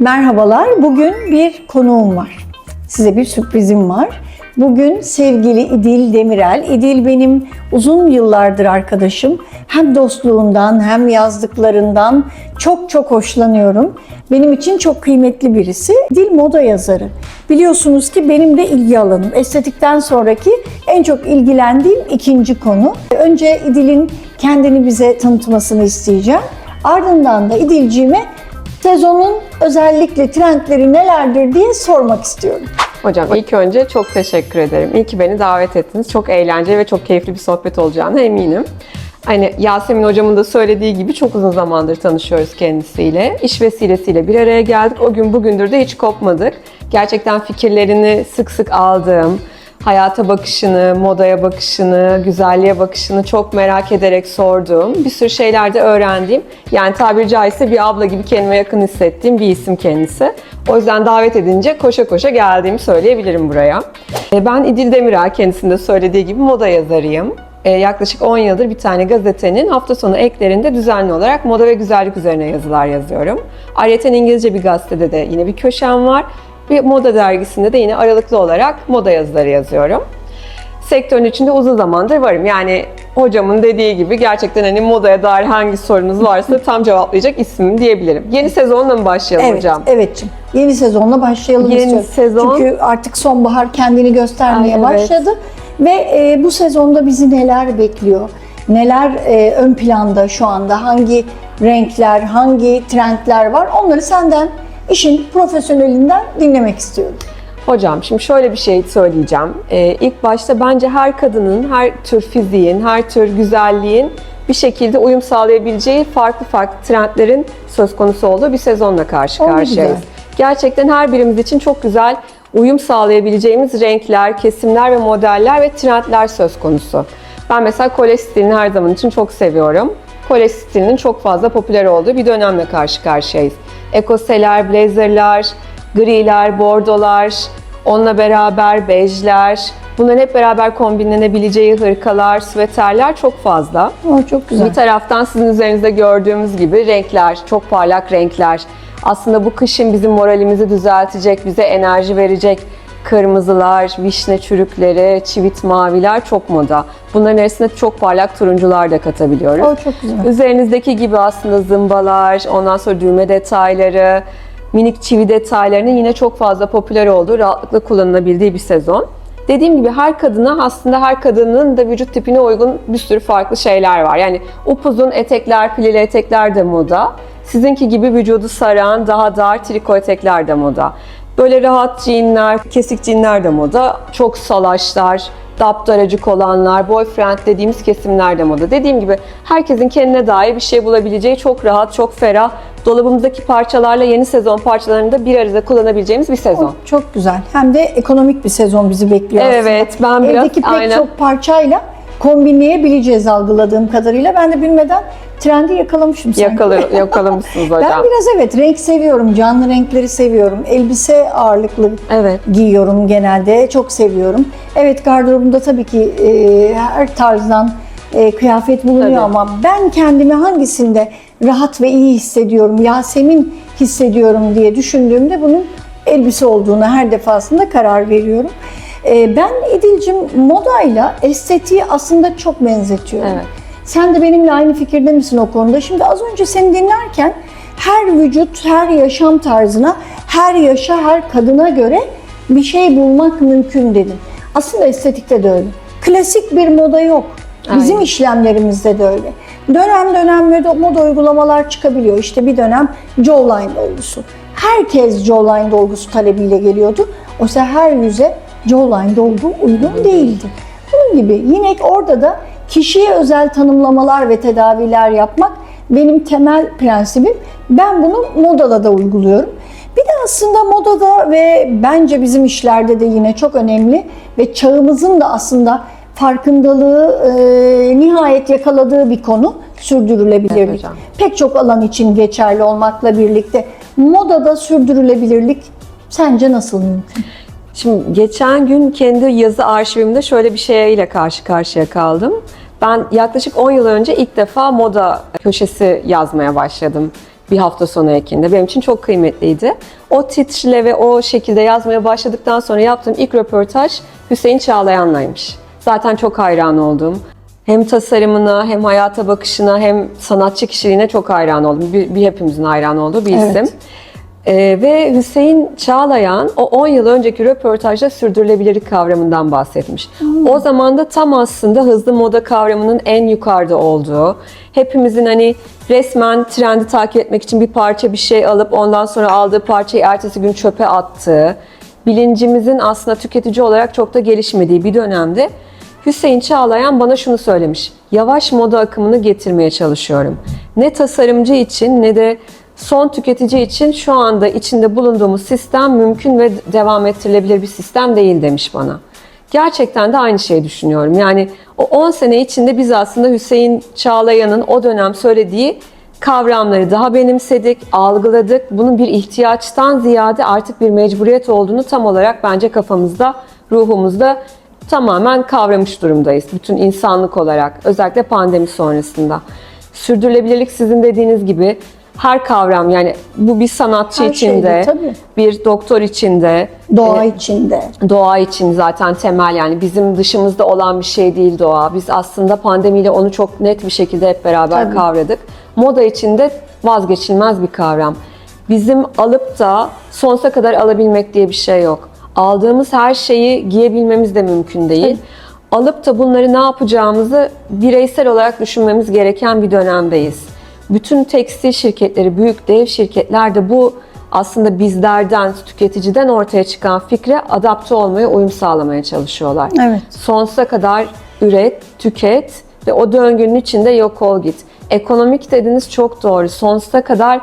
Merhabalar. Bugün bir konuğum var. Size bir sürprizim var. Bugün sevgili İdil Demirel. İdil benim uzun yıllardır arkadaşım. Hem dostluğundan hem yazdıklarından çok çok hoşlanıyorum. Benim için çok kıymetli birisi. İdil moda yazarı. Biliyorsunuz ki benim de ilgi alanım. Estetikten sonraki en çok ilgilendiğim ikinci konu. Önce İdil'in kendini bize tanıtmasını isteyeceğim. Ardından da İdil'ciğime sezonun özellikle trendleri nelerdir diye sormak istiyorum. Hocam ilk önce çok teşekkür ederim. İyi ki beni davet ettiniz. Çok eğlenceli ve çok keyifli bir sohbet olacağına eminim. Hani Yasemin hocamın da söylediği gibi çok uzun zamandır tanışıyoruz kendisiyle. İş vesilesiyle bir araya geldik. O gün bugündür de hiç kopmadık. Gerçekten fikirlerini sık sık aldığım, hayata bakışını, modaya bakışını, güzelliğe bakışını çok merak ederek sorduğum, bir sürü şeyler de öğrendiğim, yani tabiri caizse bir abla gibi kendime yakın hissettiğim bir isim kendisi. O yüzden davet edince koşa koşa geldiğimi söyleyebilirim buraya. E, Ben İdil Demirel, kendisinde söylediği gibi moda yazarıyım. E, Yaklaşık 10 yıldır bir tane gazetenin hafta sonu eklerinde düzenli olarak moda ve güzellik üzerine yazılar yazıyorum. Ayrıca İngilizce bir gazetede de yine bir köşem var. Bir moda dergisinde de yine aralıklı olarak moda yazıları yazıyorum. Sektörün içinde uzun zamandır varım. Yani hocamın dediği gibi gerçekten hani modaya dair hangi sorunuz varsa tam cevaplayacak ismim diyebilirim. Yeni sezonla mı başlayalım Evet, hocam? evetciğim. Yeni sezonla başlayalım Yeni istiyorum. sezon- Çünkü artık sonbahar kendini göstermeye Ay, evet. başladı. Ve e, bu sezonda bizi neler bekliyor? Neler e, ön planda şu anda? Hangi renkler, hangi trendler var? Onları senden işin profesyonelinden dinlemek istiyorum. Hocam şimdi şöyle bir şey söyleyeceğim. Ee, ilk başta bence her kadının, her tür fiziğin, her tür güzelliğin bir şekilde uyum sağlayabileceği farklı farklı trendlerin söz konusu olduğu bir sezonla karşı karşıyayız. Gerçekten her birimiz için çok güzel uyum sağlayabileceğimiz renkler, kesimler ve modeller ve trendler söz konusu. Ben mesela kolej stilini her zaman için çok seviyorum. Kolej stilinin çok fazla popüler olduğu bir dönemle karşı karşıyayız. Ekoseler, blazerlar, griler, bordolar, onunla beraber bejler, bunların hep beraber kombinlenebileceği hırkalar, süveterler çok fazla. O çok güzel. Bir taraftan sizin üzerinizde gördüğümüz gibi renkler, çok parlak renkler. Aslında bu kışın bizim moralimizi düzeltecek, bize enerji verecek kırmızılar, vişne çürükleri, çivit maviler çok moda. Bunların arasında çok parlak turuncular da katabiliyoruz. O çok güzel. Üzerinizdeki gibi aslında zımbalar, ondan sonra düğme detayları, minik çivi detaylarının yine çok fazla popüler olduğu, rahatlıkla kullanılabildiği bir sezon. Dediğim gibi her kadına aslında her kadının da vücut tipine uygun bir sürü farklı şeyler var. Yani upuzun etekler, pileli etekler de moda. Sizinki gibi vücudu saran daha dar triko etekler de moda. Böyle rahat jeanler, kesik jeanler de moda. Çok salaşlar, daptaracık olanlar, boyfriend dediğimiz kesimler de moda. Dediğim gibi herkesin kendine dair bir şey bulabileceği çok rahat, çok ferah, dolabımızdaki parçalarla yeni sezon parçalarını da bir arada kullanabileceğimiz bir sezon. Çok güzel. Hem de ekonomik bir sezon bizi bekliyor Evet, aslında. ben biraz- Evdeki pek aynen. çok parçayla kombinleyebileceğiz algıladığım kadarıyla. Ben de bilmeden trendi yakalamışım sanki. Yakalı, yakalamışsınız hocam. Ben biraz evet renk seviyorum, canlı renkleri seviyorum. Elbise ağırlıklı Evet. giyiyorum genelde, çok seviyorum. Evet gardırobumda tabii ki e, her tarzdan e, kıyafet bulunuyor Tabii. ama ben kendimi hangisinde rahat ve iyi hissediyorum, Yasemin hissediyorum diye düşündüğümde bunun elbise olduğuna her defasında karar veriyorum. E, ben İdil'cim modayla estetiği aslında çok benzetiyorum. Evet. Sen de benimle aynı fikirde misin o konuda? Şimdi az önce seni dinlerken her vücut, her yaşam tarzına, her yaşa, her kadına göre bir şey bulmak mümkün dedin. Aslında estetikte de öyle. Klasik bir moda yok. Bizim Aynen. işlemlerimizde de öyle. Dönem dönem moda uygulamalar çıkabiliyor. İşte bir dönem jawline dolgusu. Herkes jawline dolgusu talebiyle geliyordu. Oysa her yüze jawline dolgu uygun değildi. Bunun gibi yine orada da kişiye özel tanımlamalar ve tedaviler yapmak benim temel prensibim. Ben bunu modada da uyguluyorum. Bir de aslında modada ve bence bizim işlerde de yine çok önemli ve çağımızın da aslında farkındalığı e, nihayet yakaladığı bir konu Evet sürdürülebilirlik. hocam. Pek çok alan için geçerli olmakla birlikte modada sürdürülebilirlik sence nasıl mümkün? Şimdi geçen gün kendi yazı arşivimde şöyle bir şeyle karşı karşıya kaldım. Ben yaklaşık 10 yıl önce ilk defa moda köşesi yazmaya başladım. bir hafta sonu ekinde. Benim için çok kıymetliydi. O titrle ve o şekilde yazmaya başladıktan sonra yaptığım ilk röportaj Hüseyin Çağlayan'laymış. Zaten çok hayran oldum. Hem tasarımına, hem hayata bakışına, hem sanatçı kişiliğine çok hayran oldum. Bir, bir hepimizin hayran olduğu bir Evet. Ee, ve Hüseyin Çağlayan o 10 yıl önceki röportajda sürdürülebilirlik kavramından bahsetmiş. O zaman da tam aslında hızlı moda kavramının en yukarıda olduğu, hepimizin hani resmen trendi takip etmek için bir parça bir şey alıp ondan sonra aldığı parçayı ertesi gün çöpe attığı, bilincimizin aslında tüketici olarak çok da gelişmediği bir dönemde Hüseyin Çağlayan bana şunu söylemiş. Yavaş moda akımını getirmeye çalışıyorum. Ne tasarımcı için ne de son tüketici için şu anda içinde bulunduğumuz sistem mümkün ve devam ettirilebilir bir sistem değil demiş bana. Gerçekten de aynı şeyi düşünüyorum. Yani o 10 sene içinde biz aslında Hüseyin Çağlayan'ın o dönem söylediği kavramları daha benimsedik, algıladık. Bunun bir ihtiyaçtan ziyade artık bir mecburiyet olduğunu tam olarak bence kafamızda, ruhumuzda tamamen kavramış durumdayız. Bütün insanlık olarak özellikle pandemi sonrasında. Sürdürülebilirlik sizin dediğiniz gibi her kavram yani bu bir sanatçı Her için de, tabii. bir doktor için de, Doğa içinde. doğa için zaten temel yani bizim dışımızda olan bir şey değil doğa. Biz aslında pandemiyle onu çok net bir şekilde hep beraber Tabii. kavradık. Moda için de vazgeçilmez bir kavram. Bizim alıp da sonsuza kadar alabilmek diye bir şey yok. Aldığımız her şeyi giyebilmemiz de mümkün değil. Alıp da bunları ne yapacağımızı bireysel olarak düşünmemiz gereken bir dönemdeyiz. Bütün tekstil şirketleri, büyük dev şirketler de bu aslında bizlerden, tüketiciden ortaya çıkan fikre adapte olmaya, uyum sağlamaya çalışıyorlar. Evet. Sonsuza kadar üret, tüket ve o döngünün içinde yok ol git. Ekonomik dediniz çok doğru. Sonsuza kadar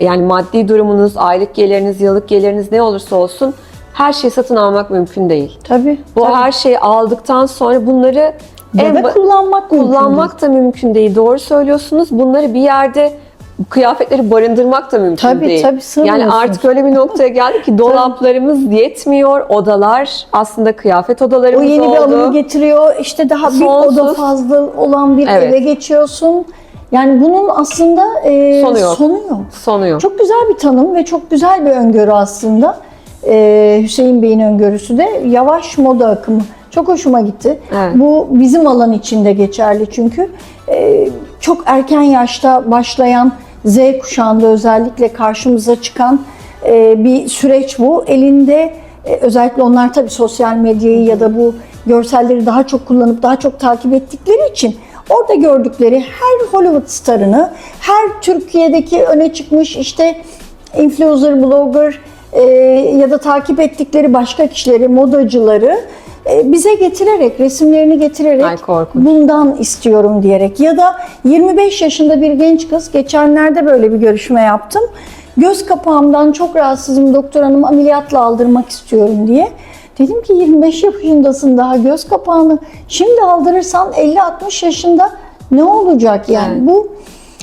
yani maddi durumunuz, aylık geliriniz, yıllık geliriniz ne olursa olsun her şeyi satın almak mümkün değil. Tabii. Bu tabii. her şeyi aldıktan sonra bunları ya da ba- kullanmak mümkün kullanmak da mümkün değil. Doğru söylüyorsunuz. Bunları bir yerde kıyafetleri barındırmak da mümkün Tabii, değil. tabii, sığmıyorsunuz. yani artık öyle bir noktaya geldik ki dolaplarımız yetmiyor. Odalar aslında kıyafet O odalarımız yeni oldu. bir alımı getiriyor. İşte daha bir Sonsuz. oda fazla olan bir Evet. eve geçiyorsun. Yani bunun aslında e, Sonu yok. Sonu yok. Sonu yok. Çok güzel bir tanım ve çok güzel bir öngörü aslında. Ee, Hüseyin Bey'in öngörüsü de yavaş moda akımı. Çok hoşuma gitti. Evet. Bu bizim alan içinde geçerli çünkü. Ee, çok erken yaşta başlayan Z kuşağında özellikle karşımıza çıkan e, bir süreç bu. Elinde e, özellikle onlar tabii sosyal medyayı ya da bu görselleri daha çok kullanıp daha çok takip ettikleri için orada gördükleri her Hollywood starını, her Türkiye'deki öne çıkmış işte influencer, blogger e, ya da takip ettikleri başka kişileri, modacıları bize getirerek, resimlerini getirerek Ay, korkunç. bundan istiyorum diyerek ya da 25 yaşında bir genç kız geçenlerde böyle bir görüşme yaptım. Göz kapağımdan çok rahatsızım doktor hanım ameliyatla aldırmak istiyorum diye. Dedim ki 25 yaşındasın daha göz kapağını şimdi aldırırsan 50-60 yaşında ne olacak yani Evet. bu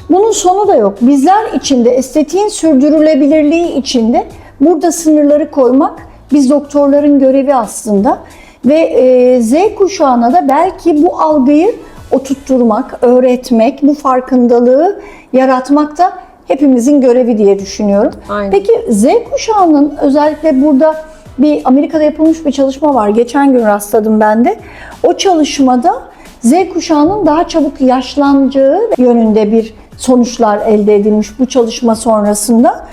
bunun sonu da yok. Bizler içinde estetiğin sürdürülebilirliği içinde burada sınırları koymak biz doktorların görevi aslında. Ve e, Z kuşağına da belki bu algıyı oturtturmak, öğretmek, bu farkındalığı yaratmak da hepimizin görevi diye düşünüyorum. Aynen. Peki Z kuşağının özellikle burada bir Amerika'da yapılmış bir çalışma var. Geçen gün rastladım ben de. O çalışmada Z kuşağının daha çabuk yaşlanacağı yönünde bir sonuçlar elde edilmiş bu çalışma sonrasında.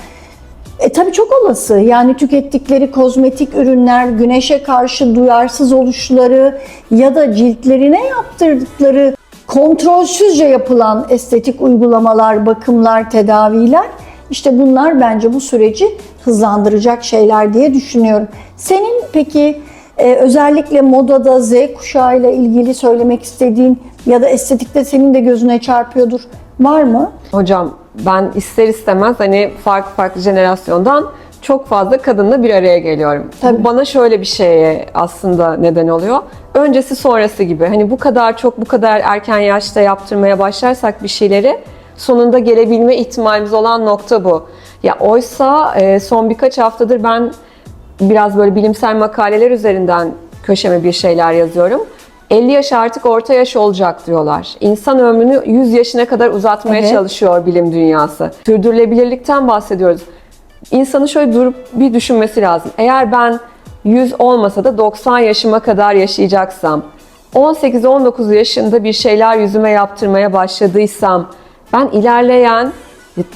E tabii çok olası. Yani tükettikleri kozmetik ürünler, güneşe karşı duyarsız oluşları ya da ciltlerine yaptırdıkları kontrolsüzce yapılan estetik uygulamalar, bakımlar, tedaviler işte bunlar bence bu süreci hızlandıracak şeyler diye düşünüyorum. Senin peki e, özellikle modada Z kuşağıyla ilgili söylemek istediğin ya da estetikte senin de gözüne çarpıyordur. Var mı? Hocam ben ister istemez hani farklı farklı jenerasyondan çok fazla kadınla bir araya geliyorum. Tabii. Bu bana şöyle bir şeye aslında neden oluyor. Öncesi sonrası gibi. Hani bu kadar çok bu kadar erken yaşta yaptırmaya başlarsak bir şeyleri sonunda gelebilme ihtimalimiz olan nokta bu. Ya oysa e, son birkaç haftadır ben biraz böyle bilimsel makaleler üzerinden köşeme bir şeyler yazıyorum. 50 yaş artık orta yaş olacak diyorlar. İnsan ömrünü 100 yaşına kadar uzatmaya Evet. çalışıyor bilim dünyası. Sürdürülebilirlikten bahsediyoruz. İnsanın şöyle durup bir düşünmesi lazım. Eğer ben 100 olmasa da 90 yaşıma kadar yaşayacaksam, 18-19 yaşında bir şeyler yüzüme yaptırmaya başladıysam, ben ilerleyen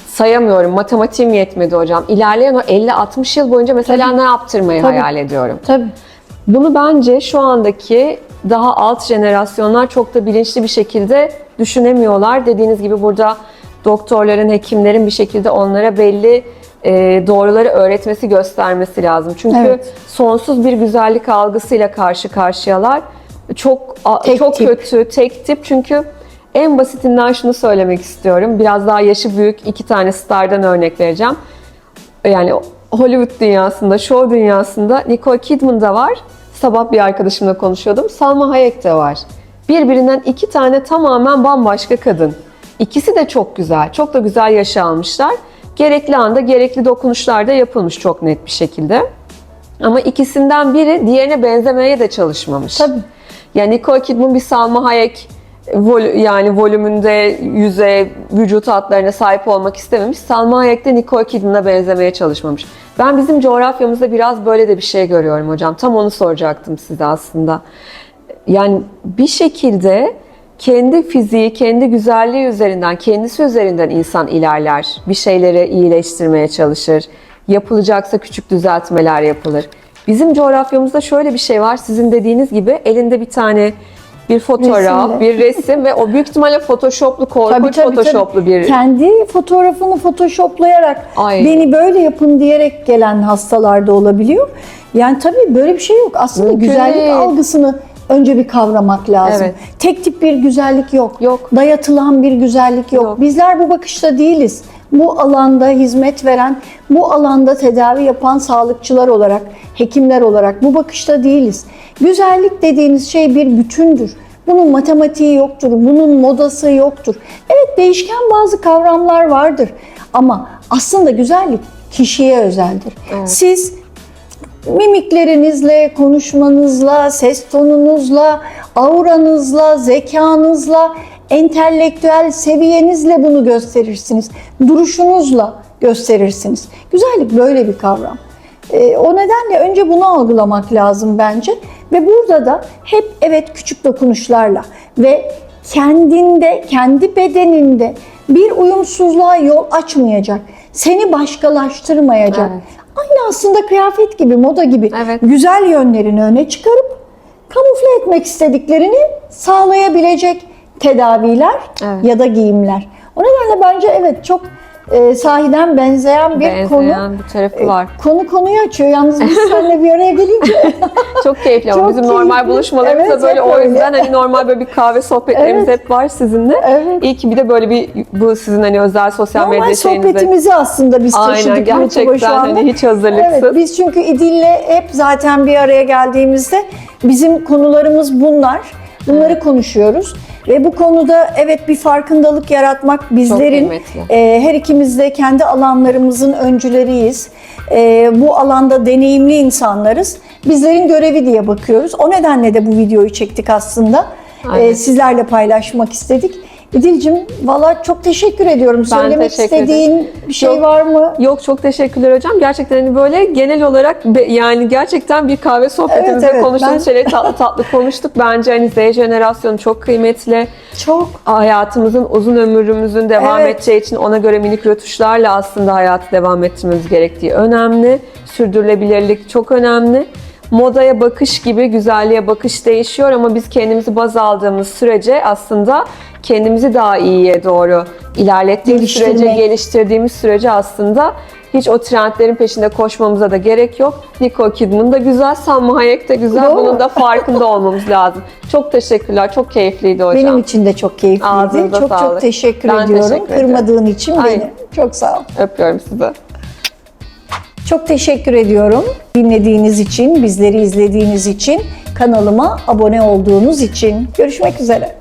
sayamıyorum, matematiğim yetmedi hocam. İlerleyen o 50-60 yıl boyunca mesela ne yaptırmayı Tabii. hayal ediyorum. Tabii. Bunu bence şu andaki daha alt jenerasyonlar çok da bilinçli bir şekilde düşünemiyorlar. Dediğiniz gibi burada doktorların, hekimlerin bir şekilde onlara belli e, doğruları öğretmesi, göstermesi lazım. Çünkü Evet. sonsuz bir güzellik algısıyla karşı karşıyalar. Çok Tek çok tip. kötü, tek tip. Çünkü en basitinden şunu söylemek istiyorum. Biraz daha yaşı büyük iki tane stardan örnek vereceğim yani Hollywood dünyasında, show dünyasında Nicole Kidman da var. Sabah bir arkadaşımla konuşuyordum. Salma Hayek de var. Birbirinden iki tane tamamen bambaşka kadın. İkisi de çok güzel, çok da güzel yaşa almışlar. Gerekli anda gerekli dokunuşlar da yapılmış çok net bir şekilde. Ama ikisinden biri diğerine benzemeye de çalışmamış. Tabii. Yani Nicole Kidman bir Salma Hayek vol- yani volümünde, yüze, vücut hatlarına sahip olmak istememiş. Salma Hayek de Nicole Kidman'a benzemeye çalışmamış. Ben bizim coğrafyamızda biraz böyle de bir şey görüyorum hocam. Tam onu soracaktım size aslında. Yani bir şekilde kendi fiziği, kendi güzelliği üzerinden, kendisi üzerinden insan ilerler. Bir şeyleri iyileştirmeye çalışır. Yapılacaksa küçük düzeltmeler yapılır. Bizim coğrafyamızda şöyle bir şey var. Sizin dediğiniz gibi elinde bir tane bir fotoğraf, Resimle. bir resim ve o büyük ihtimalle photoshoplu, korkunç photoshoplu bir Kendi fotoğrafını photoshoplayarak Ay. beni böyle yapın diyerek gelen hastalar da olabiliyor. Yani tabii böyle bir şey yok. Aslında Mümkün güzellik değil. algısını önce bir kavramak lazım. Evet. Tek tip bir güzellik yok. Yok. Dayatılan bir güzellik yok. Yok. Bizler bu bakışta değiliz. Bu alanda hizmet veren, bu alanda tedavi yapan sağlıkçılar olarak, hekimler olarak bu bakışta değiliz. Güzellik dediğiniz şey bir bütündür. Bunun matematiği yoktur, bunun modası yoktur. Evet değişken bazı kavramlar vardır ama aslında güzellik kişiye özeldir. Siz mimiklerinizle, konuşmanızla, ses tonunuzla, auranızla, zekanızla, entelektüel seviyenizle bunu gösterirsiniz. Duruşunuzla gösterirsiniz. Güzellik böyle bir kavram. Ee, o nedenle önce bunu algılamak lazım bence. Ve burada da hep evet küçük dokunuşlarla ve kendinde, kendi bedeninde bir uyumsuzluğa yol açmayacak, seni başkalaştırmayacak. Evet. Aynı aslında kıyafet gibi, moda gibi Evet. güzel yönlerini öne çıkarıp kamufle etmek istediklerini sağlayabilecek tedaviler Evet. ya da giyimler. O nedenle bence evet çok e, sahiden benzeyen bir konu. benzeyen bir tarafı var. Konu konuyu açıyor. Yalnız biz seninle bir araya gelince Çok keyifli ama bizim normal keyifli. buluşmalarımızda Evet, böyle hep o öyle. yüzden hani normal böyle bir kahve sohbetlerimiz Evet. hep var sizinle. Evet. İyi ki bir de böyle bir bu sizin hani özel sosyal normal medya şeyinizde. sohbetimizi aslında biz Aynen taşıdık YouTube'a gerçekten hani hiç hazırlıksız. Evet, biz çünkü İdil'le hep zaten bir araya geldiğimizde bizim konularımız bunlar. Bunları konuşuyoruz. Ve bu konuda evet bir farkındalık yaratmak bizlerin e, her ikimiz de kendi alanlarımızın öncüleriyiz. E, bu alanda deneyimli insanlarız. Bizlerin görevi diye bakıyoruz. O nedenle de bu videoyu çektik aslında. Aynen. E, sizlerle paylaşmak istedik. İdil'cim valla çok teşekkür ediyorum. Ben Söylemek teşekkür ederim. istediğin bir şey Yok. var mı? Yok çok teşekkürler hocam. Gerçekten hani böyle genel olarak be- yani gerçekten bir kahve sohbetimizde Evet, evet, konuştuğumuz ben- şeyleri tatlı tatlı konuştuk. Bence hani Z jenerasyonu çok kıymetli. Çok. Hayatımızın uzun ömrümüzün devam Evet. edeceği için ona göre minik rötuşlarla aslında hayatı devam ettirmemiz gerektiği önemli. Sürdürülebilirlik çok önemli. Modaya bakış gibi güzelliğe bakış değişiyor ama biz kendimizi baz aldığımız sürece aslında kendimizi daha iyiye doğru ilerlettiğimiz sürece, geliştirdiğimiz sürece aslında hiç o trendlerin peşinde koşmamıza da gerek yok. Nicole Kidman da güzel, Salma Hayek de güzel. Doğru. Bunun da farkında olmamız lazım. Çok teşekkürler. Çok keyifliydi hocam. Benim için de çok keyifliydi. Ağzınıza çok sağlık. çok teşekkür Ben ediyorum. teşekkür. Kırmadığın için Aynen. beni. Çok sağ ol. Öpüyorum sizi. Çok teşekkür ediyorum. Dinlediğiniz için, bizleri izlediğiniz için, kanalıma abone olduğunuz için. Görüşmek üzere.